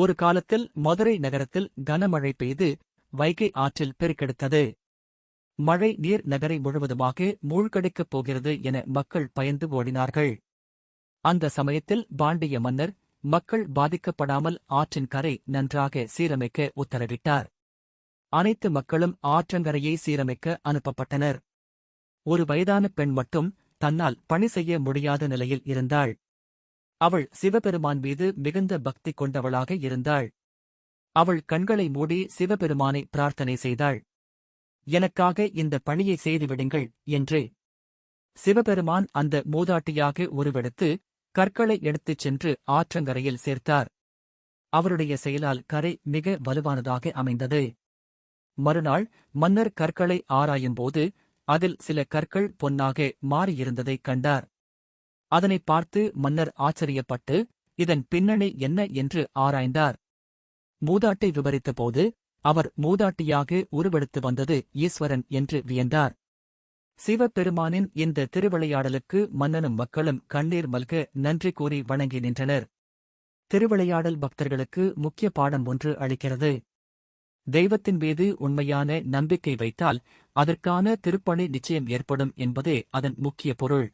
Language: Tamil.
ஒரு காலத்தில் மதுரை நகரத்தில் கனமழை பெய்து வைகை ஆற்றில் பெருக்கெடுத்தது. மழை நீர் நகரை முழுவதுமாக மூழ்கடிக்கப் போகிறது என மக்கள் பயந்து ஓடினார்கள். அந்த சமயத்தில் பாண்டிய மன்னர் மக்கள் பாதிக்கப்படாமல் ஆற்றின் கரை நன்றாக சீரமைக்க உத்தரவிட்டார். அனைத்து மக்களும் ஆற்றங்கரையை சீரமைக்க அனுப்பப்பட்டனர். ஒரு வயதான பெண் மட்டும் தன்னால் பணி செய்ய முடியாத நிலையில் இருந்தாள். அவள் சிவபெருமான் மீது மிகுந்த பக்தி கொண்டவளாக இருந்தாள். அவள் கண்களை மூடி சிவபெருமானை பிரார்த்தனை செய்தாள். எனக்காக இந்த பணியை செய்துவிடுங்கள் என்று. சிவபெருமான் அந்த மூதாட்டியாக உருவெடுத்து கற்களை எடுத்துச் சென்று ஆற்றங்கரையில் சேர்த்தார். அவருடைய செயலால் கரை மிக வலுவானதாக அமைந்தது. மறுநாள் மன்னர் கற்களை ஆராயும்போது அதில் சில கற்கள் பொன்னாக மாறியிருந்ததைக் கண்டார். அதனைப் பார்த்து மன்னர் ஆச்சரியப்பட்டு இதன் பின்னணி என்ன என்று ஆராய்ந்தார். மூதாட்டை விவரித்தபோது அவர் மூதாட்டியாக உருவெடுத்து வந்தது ஈஸ்வரன் என்று வியந்தார். சிவபெருமானின் இந்த திருவிளையாடலுக்கு மன்னனும் மக்களும் கண்ணீர் மல்க நன்றி கூறி வணங்கி நின்றனர். திருவிளையாடல் பக்தர்களுக்கு முக்கிய பாடம் ஒன்று அளிக்கிறது. தெய்வத்தின் மீது உண்மையான நம்பிக்கை வைத்தால் அதற்கான திருப்பணி நிச்சயம் ஏற்படும் என்பதே அதன் முக்கிய பொருள்.